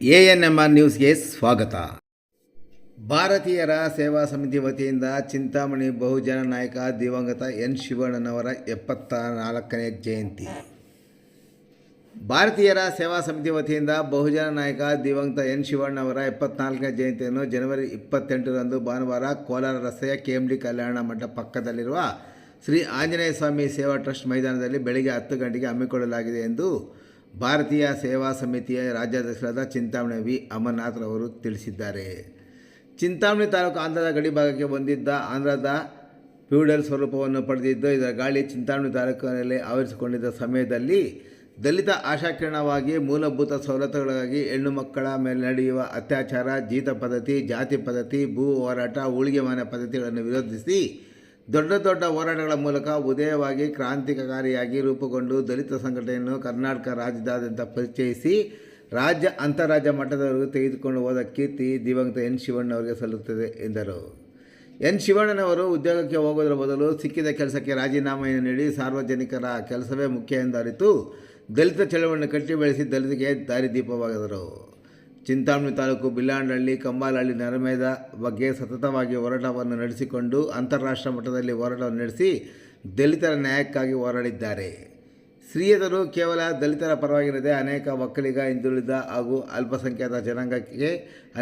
A N M R ನ್ಯೂಸ್ಗೆ ಸ್ವಾಗತ. ಭಾರತೀಯರ ಸೇವಾ ಸಮಿತಿ ವತಿಯಿಂದ ಚಿಂತಾಮಣಿ ಬಹುಜನ ನಾಯಕ ದಿವಂಗತ ಎನ್ ಶಿವಣ್ಣನವರ ಎಪ್ಪತ್ತ ನಾಲ್ಕನೇ ಜಯಂತಿ. ಭಾರತೀಯರ ಸೇವಾ ಸಮಿತಿ ವತಿಯಿಂದ ಬಹುಜನ ನಾಯಕ ದಿವಂಗತ ಎನ್ ಶಿವಣ್ಣವರ ಎಪ್ಪತ್ನಾಲ್ಕನೇ ಜಯಂತಿಯನ್ನು ಜನವರಿ ಇಪ್ಪತ್ತೆಂಟರಂದು ಭಾನುವಾರ ಕೋಲಾರ ರಸ್ತೆಯ ಕೆಎಂಡಿ ಕಲ್ಯಾಣ ಮಠ ಪಕ್ಕದಲ್ಲಿರುವ ಶ್ರೀ ಆಂಜನೇಯ ಸ್ವಾಮಿ ಸೇವಾ ಟ್ರಸ್ಟ್ ಮೈದಾನದಲ್ಲಿ ಬೆಳಗ್ಗೆ ಹತ್ತು ಗಂಟೆಗೆ ಹಮ್ಮಿಕೊಳ್ಳಲಾಗಿದೆ ಎಂದು ಭಾರತೀಯ ಸೇವಾ ಸಮಿತಿಯ ರಾಜ್ಯಾಧ್ಯಕ್ಷರಾದ ಚಿಂತಾಮಣಿ ವಿ. ಅಮರನಾಥ್ರವರು ತಿಳಿಸಿದ್ದಾರೆ. ಚಿಂತಾಮಣಿ ತಾಲೂಕು ಆಂಧ್ರದ ಗಡಿ ಭಾಗಕ್ಕೆ ಬಂದಿದ್ದ ಆಂಧ್ರದ ಫ್ಯೂಡಲ್ ಸ್ವರೂಪವನ್ನು ಪಡೆದಿದ್ದು, ಇದರ ಗಾಳಿ ಚಿಂತಾಮಣಿ ತಾಲೂಕಿನಲ್ಲಿ ಆವರಿಸಿಕೊಂಡಿದ್ದ ಸಮಯದಲ್ಲಿ ದಲಿತ ಆಶಾಕಿರಣವಾಗಿ ಮೂಲಭೂತ ಸವಲತ್ತುಗಳಿಗಾಗಿ ಹೆಣ್ಣು ಮಕ್ಕಳ ಮೇಲೆ ನಡೆಯುವ ಅತ್ಯಾಚಾರ, ಜೀತ ಪದ್ಧತಿ, ಜಾತಿ ಪದ್ಧತಿ, ಭೂ ಹೋರಾಟ, ಉಳಿಗೆ ಮನೆ ಪದ್ಧತಿಗಳನ್ನು ವಿರೋಧಿಸಿ ದೊಡ್ಡ ದೊಡ್ಡ ಹೋರಾಟಗಳ ಮೂಲಕ ಉದಯವಾಗಿ ಕ್ರಾಂತಿಕಾರಿಯಾಗಿ ರೂಪುಗೊಂಡು ದಲಿತ ಸಂಘಟನೆಯನ್ನು ಕರ್ನಾಟಕ ರಾಜ್ಯದಾದ್ಯಂತ ಪರಿಚಯಿಸಿ ರಾಜ್ಯ ಅಂತಾರಾಜ್ಯ ಮಟ್ಟದವರೆಗೂ ತೆಗೆದುಕೊಂಡು ಹೋದ ಕೀರ್ತಿ ದಿವಂಗತ ಎನ್ ಶಿವಣ್ಣವರಿಗೆ ಸಲ್ಲುತ್ತದೆ ಎಂದರು. ಎನ್ ಶಿವಣ್ಣನವರು ಉದ್ಯೋಗಕ್ಕೆ ಹೋಗೋದರ ಬದಲು ಸಿಕ್ಕಿದ ಕೆಲಸಕ್ಕೆ ರಾಜೀನಾಮೆಯನ್ನು ನೀಡಿ ಸಾರ್ವಜನಿಕರ ಕೆಲಸವೇ ಮುಖ್ಯ ಎಂದು ಅರಿತು ದಲಿತ ಚಳವಳಿಯನ್ನು ಕಟ್ಟಿ ಬೆಳೆಸಿ ದಲಿತಿಗೆ ದಾರಿದೀಪವಾದರು ಚಿಂತಾಮಣಿ ತಾಲೂಕು ಬಿಲ್ಲಾಂಡಹಳ್ಳಿ, ಕಂಬಾಲಹಳ್ಳಿ ನರಮೇದ ಬಗ್ಗೆ ಸತತವಾಗಿ ಹೋರಾಟವನ್ನು ನಡೆಸಿಕೊಂಡು ಅಂತಾರಾಷ್ಟ್ರ ಮಟ್ಟದಲ್ಲಿ ಹೋರಾಟವನ್ನು ನಡೆಸಿ ದಲಿತರ ನ್ಯಾಯಕ್ಕಾಗಿ ಹೋರಾಡಿದ್ದಾರೆ. ಸ್ತ್ರೀಯರು ಕೇವಲ ದಲಿತರ ಪರವಾಗಿರದೆ ಅನೇಕ ಒಕ್ಕಲಿಗ, ಹಿಂದುಳಿದ ಹಾಗೂ ಅಲ್ಪಸಂಖ್ಯಾತ ಜನಾಂಗಕ್ಕೆ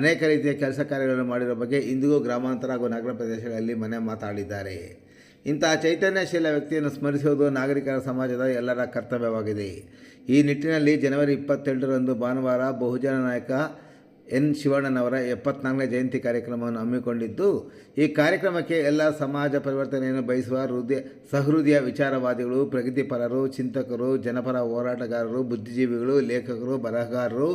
ಅನೇಕ ರೀತಿಯ ಕೆಲಸ ಕಾರ್ಯಗಳನ್ನು ಮಾಡಿರೋ ಬಗ್ಗೆ ಇಂದಿಗೂ ಗ್ರಾಮಾಂತರ ಹಾಗೂ ನಗರ ಪ್ರದೇಶಗಳಲ್ಲಿ ಮನೆ ಮಾತಾಡಿದ್ದಾರೆ. ಇಂತಹ ಚೈತನ್ಯಶೀಲ ವ್ಯಕ್ತಿಯನ್ನು ಸ್ಮರಿಸುವುದು ನಾಗರಿಕರ ಸಮಾಜದ ಎಲ್ಲರ ಕರ್ತವ್ಯವಾಗಿದೆ. ಈ ನಿಟ್ಟಿನಲ್ಲಿ ಜನವರಿ ಇಪ್ಪತ್ತೆರಡರಂದು ಭಾನುವಾರ ಬಹುಜನ ನಾಯಕ ಎನ್ ಶಿವಣ್ಣನವರ ಎಪ್ಪತ್ನಾಲ್ಕನೇ ಜಯಂತಿ ಕಾರ್ಯಕ್ರಮವನ್ನು ಹಮ್ಮಿಕೊಂಡಿದ್ದು, ಈ ಕಾರ್ಯಕ್ರಮಕ್ಕೆ ಎಲ್ಲ ಸಮಾಜ ಪರಿವರ್ತನೆಯನ್ನು ಬಯಸುವ ಹೃದಯ, ಸಹೃದಯ ವಿಚಾರವಾದಿಗಳು, ಪ್ರಗತಿಪರರು, ಚಿಂತಕರು, ಜನಪರ ಹೋರಾಟಗಾರರು, ಬುದ್ಧಿಜೀವಿಗಳು, ಲೇಖಕರು, ಬರಹಗಾರರು,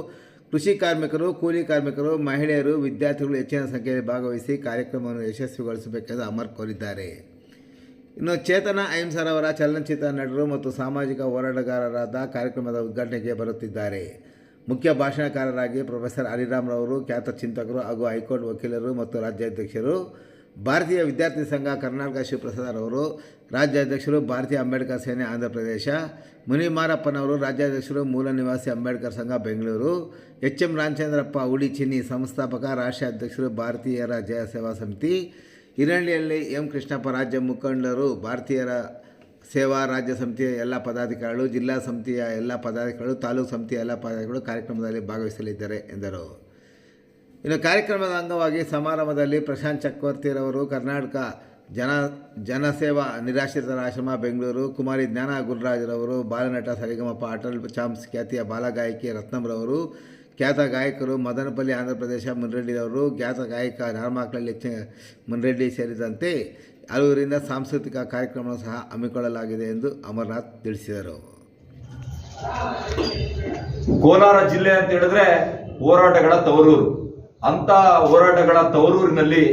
ಕೃಷಿ ಕಾರ್ಮಿಕರು, ಕೂಲಿ ಕಾರ್ಮಿಕರು, ಮಹಿಳೆಯರು, ವಿದ್ಯಾರ್ಥಿಗಳು ಹೆಚ್ಚಿನ ಸಂಖ್ಯೆಯಲ್ಲಿ ಭಾಗವಹಿಸಿ ಕಾರ್ಯಕ್ರಮವನ್ನು ಯಶಸ್ವಿಗೊಳಿಸಬೇಕೆಂದು ಅಮರ್ ಕೋರಿದ್ದಾರೆ. ಇನ್ನು ಚೇತನ ಅಹಿಂಸರವರ ಚಲನಚಿತ್ರ ನಟರು ಮತ್ತು ಸಾಮಾಜಿಕ ಹೋರಾಟಗಾರರಾದ ಕಾರ್ಯಕ್ರಮದ ಉದ್ಘಾಟನೆಗೆ ಬರುತ್ತಿದ್ದಾರೆ. ಮುಖ್ಯ ಭಾಷಣಕಾರರಾಗಿ ಪ್ರೊಫೆಸರ್ ಹರಿರಾಮ್ರವರು, ಖ್ಯಾತ ಚಿಂತಕರು ಹಾಗೂ ಹೈಕೋರ್ಟ್ ವಕೀಲರು ಮತ್ತು ರಾಜ್ಯಾಧ್ಯಕ್ಷರು, ಭಾರತೀಯ ವಿದ್ಯಾರ್ಥಿ ಸಂಘ ಕರ್ನಾಟಕ ಶಿವಪ್ರಸಾದರವರು, ರಾಜ್ಯಾಧ್ಯಕ್ಷರು ಭಾರತೀಯ ಅಂಬೇಡ್ಕರ್ ಸೇನೆ ಆಂಧ್ರ ಪ್ರದೇಶ ಮುನಿಮಾರಪ್ಪನವರು ರಾಜ್ಯಾಧ್ಯಕ್ಷರು ಮೂಲ ನಿವಾಸಿ ಅಂಬೇಡ್ಕರ್ ಸಂಘ ಬೆಂಗಳೂರು ಎಚ್ ಎಂ ರಾಮಚಂದ್ರಪ್ಪ ಉಡಿಚಿನಿ ಸಂಸ್ಥಾಪಕ ರಾಷ್ಟ್ರೀಯ ಅಧ್ಯಕ್ಷರು ಭಾರತೀಯರ ಜಯ ಸೇವಾ ಸಮಿತಿ ಹಿರಳ್ಳಿಯಲ್ಲಿ ಎಂ ಕೃಷ್ಣಪ್ಪ ರಾಜ್ಯ ಮುಖಂಡರು, ಭಾರತೀಯರ ಸೇವಾ ರಾಜ್ಯ ಸಮಿತಿಯ ಎಲ್ಲ ಪದಾಧಿಕಾರಿಗಳು, ಜಿಲ್ಲಾ ಸಮಿತಿಯ ಎಲ್ಲ ಪದಾಧಿಕಾರಿಗಳು, ತಾಲೂಕು ಸಮಿತಿಯ ಎಲ್ಲ ಪದಾಧಿಕಾರಿಗಳು ಕಾರ್ಯಕ್ರಮದಲ್ಲಿ ಭಾಗವಹಿಸಲಿದ್ದಾರೆ ಎಂದರು. ಇನ್ನು ಕಾರ್ಯಕ್ರಮದ ಅಂಗವಾಗಿ ಸಮಾರಂಭದಲ್ಲಿ ಪ್ರಶಾಂತ್ ಚಕ್ರವರ್ತಿರವರು, ಕರ್ನಾಟಕ ಜನ, ಜನಸೇವಾ ನಿರಾಶ್ರಿತರ ಆಶ್ರಮ ಬೆಂಗಳೂರು, ಕುಮಾರಿ ಜ್ಞಾನ ಗುರುರಾಜರವರು, ಬಾಲನಟ ಸರಿಗಮಪ್ಪ ಅಟಲ್ ಚಾಮ್ಸ್ ಖ್ಯಾತಿಯ ಬಾಲಗಾಯಕಿ ರತ್ನಮ್ರವರು ಖ್ಯಾತ ಗಾಯಕರು ಮದನಪಲ್ಲಿ ಆಂಧ್ರ ಪ್ರದೇಶ ಮುನ್ರೆಡ್ಡಿಯವರು ಖ್ಯಾತ ಗಾಯಕ ಚ ಮುನ್ರೆಡ್ಡಿ ಸೇರಿದಂತೆ ಹಲವರಿಂದ ಸಾಂಸ್ಕೃತಿಕ ಕಾರ್ಯಕ್ರಮ ಸಹ ಹಮ್ಮಿಕೊಳ್ಳಲಾಗಿದೆ ಎಂದು ಅಮರನಾಥ್ ತಿಳಿಸಿದರು. ಕೋಲಾರ ಜಿಲ್ಲೆ ಅಂತ ಹೇಳಿದ್ರೆ ಹೋರಾಟಗಳ ತವರೂರು. ಅಂತ ಹೋರಾಟಗಳ ತವರೂರಿನಲ್ಲಿ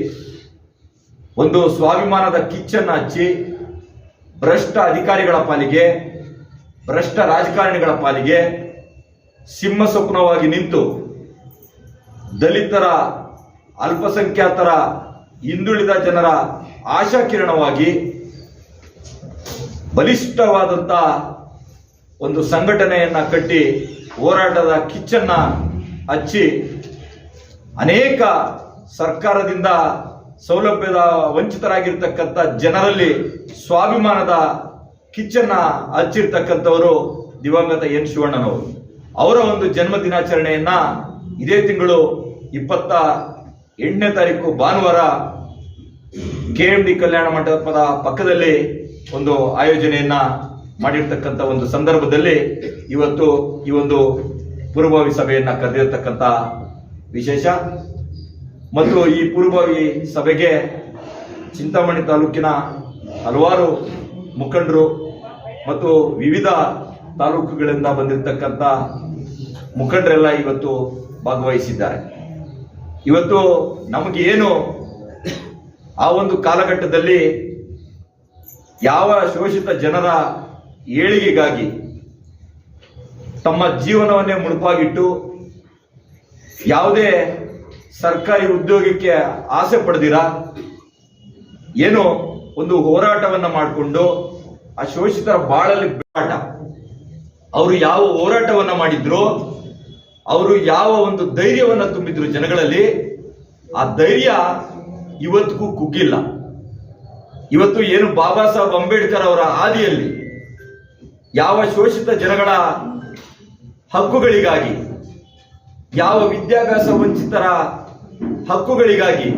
ಒಂದು ಸ್ವಾಭಿಮಾನದ ಕಿಚ್ಚನ್ನು ಹಚ್ಚಿ ಭ್ರಷ್ಟ ಅಧಿಕಾರಿಗಳ ಪಾಲಿಗೆ, ಭ್ರಷ್ಟ ರಾಜಕಾರಣಿಗಳ ಪಾಲಿಗೆ ಸಿಂಹ ಸ್ವಪ್ನವಾಗಿ ನಿಂತು ದಲಿತರ, ಅಲ್ಪಸಂಖ್ಯಾತರ, ಹಿಂದುಳಿದ ಜನರ ಆಶಾಕಿರಣವಾಗಿ ಬಲಿಷ್ಠವಾದಂಥ ಒಂದು ಸಂಘಟನೆಯನ್ನ ಕಟ್ಟಿ ಹೋರಾಟದ ಕಿಚ್ಚನ್ನ ಹಚ್ಚಿ ಅನೇಕ ಸರ್ಕಾರದಿಂದ ಸೌಲಭ್ಯದ ವಂಚಿತರಾಗಿರ್ತಕ್ಕಂಥ ಜನರಲ್ಲಿ ಸ್ವಾಭಿಮಾನದ ಕಿಚ್ಚನ್ನ ಹಚ್ಚಿರ್ತಕ್ಕಂಥವರು ದಿವಂಗತ ಎನ್ ಶಿವಣ್ಣನವರು. ಅವರ ಒಂದು ಜನ್ಮ ದಿನಾಚರಣೆಯನ್ನ ಇದೇ ತಿಂಗಳು ಇಪ್ಪತ್ತ ಎಂಟನೇ ತಾರೀಕು ಭಾನುವಾರ ಕೆ ಎಂ ಡಿ ಕಲ್ಯಾಣ ಮಂಟಪದ ಪಕ್ಕದಲ್ಲಿ ಒಂದು ಆಯೋಜನೆಯನ್ನ ಮಾಡಿರ್ತಕ್ಕಂಥ ಒಂದು ಸಂದರ್ಭದಲ್ಲಿ ಇವತ್ತು ಈ ಒಂದು ಪೂರ್ವಭಾವಿ ಸಭೆಯನ್ನ ಕರೆದಿರ್ತಕ್ಕಂಥ ವಿಶೇಷ. ಮತ್ತು ಈ ಪೂರ್ವಭಾವಿ ಸಭೆಗೆ ಚಿಂತಾಮಣಿ ತಾಲೂಕಿನ ಹಲವಾರು ಮುಖಂಡರು ಮತ್ತು ವಿವಿಧ ತಾಲೂಕುಗಳಿಂದ ಬಂದಿರತಕ್ಕಂಥ ಮುಖಂಡರೆಲ್ಲ ಇವತ್ತು ಭಾಗವಹಿಸಿದ್ದಾರೆ. ಇವತ್ತು ನಮಗೇನು ಆ ಒಂದು ಕಾಲಘಟ್ಟದಲ್ಲಿ ಯಾವ ಶೋಷಿತ ಜನರ ಏಳಿಗೆಗಾಗಿ ತಮ್ಮ ಜೀವನವನ್ನೇ ಮುಡುಪಾಗಿಟ್ಟು ಯಾವುದೇ ಸರ್ಕಾರಿ ಉದ್ಯೋಗಕ್ಕೆ ಆಸೆ ಪಡೆದಿರ? ಏನು ಒಂದು ಹೋರಾಟವನ್ನ ಮಾಡಿಕೊಂಡು ಆ ಶೋಷಿತರ ಬಾಳಲ್ಲಿ ಹೋರಾಟ ಅವರು ಯಾವ ಹೋರಾಟವನ್ನ ಮಾಡಿದ್ರು, ಅವರು ಯಾವ ಒಂದು ಧೈರ್ಯವನ್ನ ತುಂಬಿದ್ರು ಜನಗಳಲ್ಲಿ, ಆ ಧೈರ್ಯ ಇವತ್ತಿಗೂ ಕುಗ್ಗಿಲ್ಲ. ಇವತ್ತು ಏನು ಬಾಬಾ ಸಾಹೇಬ್ ಅಂಬೇಡ್ಕರ್ ಅವರ ಹಾದಿಯಲ್ಲಿ ಯಾವ ಶೋಷಿತ ಜನಗಳ ಹಕ್ಕುಗಳಿಗಾಗಿ, ಯಾವ ವಿದ್ಯಾಭ್ಯಾಸ ವಂಚಿತರ ಹಕ್ಕುಗಳಿಗಾಗಿ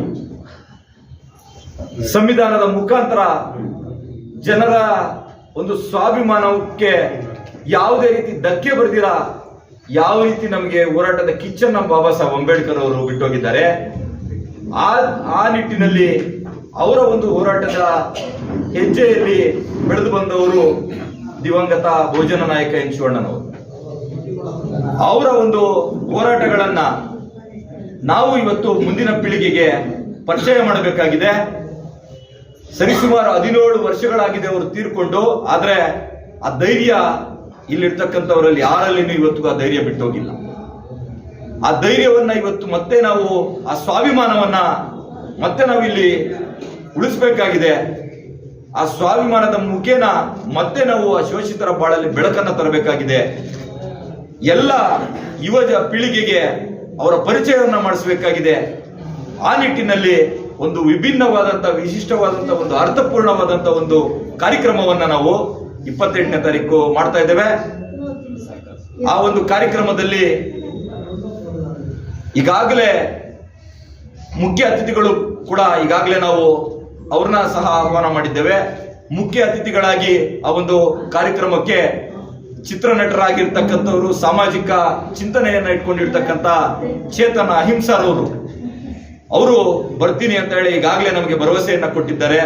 ಸಂವಿಧಾನದ ಮುಖಾಂತರ ಜನರ ಒಂದು ಸ್ವಾಭಿಮಾನಕ್ಕೆ ಯಾವುದೇ ರೀತಿ ಧಕ್ಕೆ ಬರ್ದಿರ, ಯಾವ ರೀತಿ ನಮಗೆ ಹೋರಾಟದ ಕಿಚ್ಚನ್ನ ಬಾಬಾ ಸಾಹೇಬ್ ಅಂಬೇಡ್ಕರ್ ಅವರು ಬಿಟ್ಟೋಗಿದ್ದಾರೆ, ಆ ಆ ನಿಟ್ಟಿನಲ್ಲಿ ಅವರ ಒಂದು ಹೋರಾಟದ ಹೆಜ್ಜೆಯಲ್ಲಿ ಬೆಳೆದು ಬಂದವರು ದಿವಂಗತ ಭೋಜನ ನಾಯಕ ಎನ್ ಶಿವಣ್ಣನವರು. ಅವರ ಒಂದು ಹೋರಾಟಗಳನ್ನ ನಾವು ಇವತ್ತು ಮುಂದಿನ ಪೀಳಿಗೆಗೆ ಪರಿಚಯ ಮಾಡಬೇಕಾಗಿದೆ. ಸರಿಸುಮಾರು ಹದಿನೇಳು ವರ್ಷಗಳಾಗಿದೆ ಅವರು ತೀರ್ಕೊಂಡು, ಆದ್ರೆ ಆ ಧೈರ್ಯ ಇಲ್ಲಿರ್ತಕ್ಕಂಥವರಲ್ಲಿ ಯಾರಲ್ಲಿನೂ ಇವತ್ತು ಆ ಧೈರ್ಯ ಬಿಟ್ಟೋಗಿಲ್ಲ. ಆ ಧೈರ್ಯವನ್ನ ಇವತ್ತು ಮತ್ತೆ ನಾವು, ಆ ಸ್ವಾಭಿಮಾನವನ್ನ ಮತ್ತೆ ನಾವು ಇಲ್ಲಿ ಉಳಿಸ್ಬೇಕಾಗಿದೆ. ಆ ಸ್ವಾಭಿಮಾನದ ಮುಖೇನ ಮತ್ತೆ ನಾವು ಆ ಶೋಷಿತರ ಬಾಳಲ್ಲಿ ಬೆಳಕನ್ನ ತರಬೇಕಾಗಿದೆ. ಎಲ್ಲ ಯುವ ಪೀಳಿಗೆಗೆ ಅವರ ಪರಿಚಯವನ್ನ ಮಾಡಿಸಬೇಕಾಗಿದೆ. ಆ ನಿಟ್ಟಿನಲ್ಲಿ ಒಂದು ವಿಭಿನ್ನವಾದಂತ ವಿಶಿಷ್ಟವಾದಂತ ಒಂದು ಅರ್ಥಪೂರ್ಣವಾದಂತ ಒಂದು ಕಾರ್ಯಕ್ರಮವನ್ನ ನಾವು ಇಪ್ಪತ್ತೆಂಟನೇ ತಾರೀಕು ಮಾಡ್ತಾ ಇದ್ದೇವೆ. ಆ ಒಂದು ಕಾರ್ಯಕ್ರಮದಲ್ಲಿ ಈಗಾಗಲೇ ಮುಖ್ಯ ಅತಿಥಿಗಳು ಕೂಡ ಈಗಾಗಲೇ ನಾವು ಅವ್ರನ್ನ ಸಹ ಆಹ್ವಾನ ಮಾಡಿದ್ದೇವೆ. ಮುಖ್ಯ ಅತಿಥಿಗಳಾಗಿ ಆ ಒಂದು ಕಾರ್ಯಕ್ರಮಕ್ಕೆ ಚಿತ್ರನಟರಾಗಿರ್ತಕ್ಕಂಥವ್ರು, ಸಾಮಾಜಿಕ ಚಿಂತನೆಯನ್ನ ಇಟ್ಕೊಂಡಿರ್ತಕ್ಕಂಥ ಚೇತನ ಅಹಿಂಸಾರವರು ಅವರು ಬರ್ತೀನಿ ಅಂತ ಹೇಳಿ ಈಗಾಗಲೇ ನಮಗೆ ಭರವಸೆಯನ್ನ ಕೊಟ್ಟಿದ್ದಾರೆ.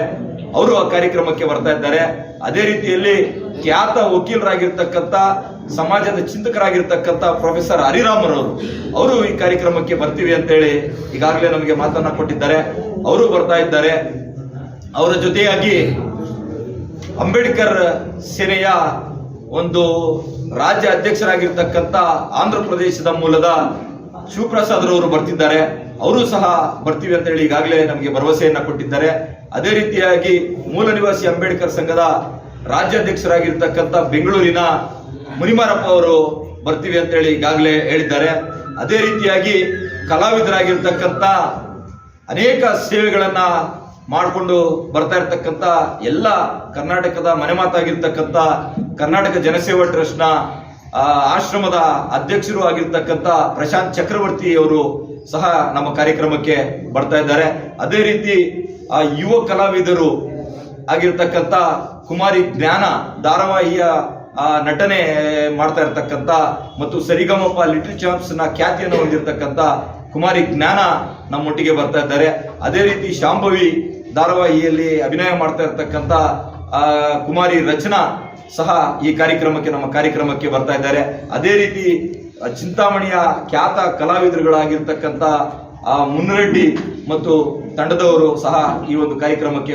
ಅವರು ಆ ಕಾರ್ಯಕ್ರಮಕ್ಕೆ ಬರ್ತಾ ಇದ್ದಾರೆ. ಅದೇ ರೀತಿಯಲ್ಲಿ ಖ್ಯಾತ ವಕೀಲರಾಗಿರ್ತಕ್ಕಂಥ, ಸಮಾಜದ ಚಿಂತಕರಾಗಿರ್ತಕ್ಕಂಥ ಪ್ರೊಫೆಸರ್ ಹರಿರಾಮರವರು ಅವರು ಈ ಕಾರ್ಯಕ್ರಮಕ್ಕೆ ಬರ್ತೀವಿ ಅಂತೇಳಿ ಈಗಾಗಲೇ ನಮಗೆ ಮಾತನ್ನ ಕೊಟ್ಟಿದ್ದಾರೆ. ಅವರು ಬರ್ತಾ ಇದ್ದಾರೆ. ಅವರ ಜೊತೆಯಾಗಿ ಅಂಬೇಡ್ಕರ್ ಸೇನೆಯ ಒಂದು ರಾಜ್ಯ ಅಧ್ಯಕ್ಷರಾಗಿರ್ತಕ್ಕಂಥ ಆಂಧ್ರ ಪ್ರದೇಶದ ಮೂಲದ ಶಿವಪ್ರಸಾದ್ ರವರು ಬರ್ತಿದ್ದಾರೆ. ಅವರು ಸಹ ಬರ್ತೀವಿ ಅಂತ ಹೇಳಿ ಈಗಾಗಲೇ ನಮಗೆ ಭರವಸೆಯನ್ನ ಕೊಟ್ಟಿದ್ದಾರೆ. ಅದೇ ರೀತಿಯಾಗಿ ಮೂಲ ನಿವಾಸಿ ಅಂಬೇಡ್ಕರ್ ಸಂಘದ ರಾಜ್ಯಾಧ್ಯಕ್ಷರಾಗಿರ್ತಕ್ಕಂಥ ಬೆಂಗಳೂರಿನ ಮುನಿಮಾರಪ್ಪ ಅವರು ಬರ್ತೀವಿ ಅಂತ ಹೇಳಿ ಈಗಾಗಲೇ ಹೇಳಿದ್ದಾರೆ. ಅದೇ ರೀತಿಯಾಗಿ ಕಲಾವಿದರಾಗಿರ್ತಕ್ಕಂಥ ಅನೇಕ ಸೇವೆಗಳನ್ನ ಮಾಡಿಕೊಂಡು ಬರ್ತಾ ಇರ್ತಕ್ಕಂಥ ಎಲ್ಲ ಕರ್ನಾಟಕದ ಮನೆ ಮಾತಾಗಿರ್ತಕ್ಕಂಥ ಕರ್ನಾಟಕ ಜನಸೇವಾ ಟ್ರಸ್ಟ್ನ ಆಶ್ರಮದ ಅಧ್ಯಕ್ಷರು ಆಗಿರ್ತಕ್ಕಂಥ ಪ್ರಶಾಂತ್ ಚಕ್ರವರ್ತಿ ಅವರು ಸಹ ನಮ್ಮ ಕಾರ್ಯಕ್ರಮಕ್ಕೆ ಬರ್ತಾ ಇದ್ದಾರೆ. ಅದೇ ರೀತಿ ಆ ಯುವ ಕಲಾವಿದರು ಆಗಿರ್ತಕ್ಕಂಥ ಕುಮಾರಿ ಜ್ಞಾನ ಧಾರಾವಾಹಿಯ ನಟನೆ ಮಾಡ್ತಾ ಇರ್ತಕ್ಕಂಥ ಮತ್ತು ಸರಿಗಮಪ್ಪ ಲಿಟಲ್ನ ಖ್ಯಾತಿಯನ್ನು ಹೊಂದಿರತಕ್ಕಂಥ ಕುಮಾರಿ ಜ್ಞಾನ ನಮ್ಮೊಟ್ಟಿಗೆ ಬರ್ತಾ ಇದ್ದಾರೆ. ಅದೇ ರೀತಿ ಶಾಂಭವಿ ಧಾರಾವಾಹಿಯಲ್ಲಿ ಅಭಿನಯ ಮಾಡ್ತಾ ಇರ್ತಕ್ಕಂಥ ಕುಮಾರಿ ರಚನಾ ಸಹ ಈ ಕಾರ್ಯಕ್ರಮಕ್ಕೆ ನಮ್ಮ ಕಾರ್ಯಕ್ರಮಕ್ಕೆ ಬರ್ತಾ ಇದ್ದಾರೆ. ಅದೇ ರೀತಿ ಚಿಂತಾಮಣಿಯ ಖ್ಯಾತ ಕಲಾವಿದರುಗಳಾಗಿರ್ತಕ್ಕಂಥ ಆ, ಮುನ್ರೆಡ್ಡಿ ಮತ್ತು ತಂಡದವರು ಸಹ ಈ ಒಂದು ಕಾರ್ಯಕ್ರಮಕ್ಕೆ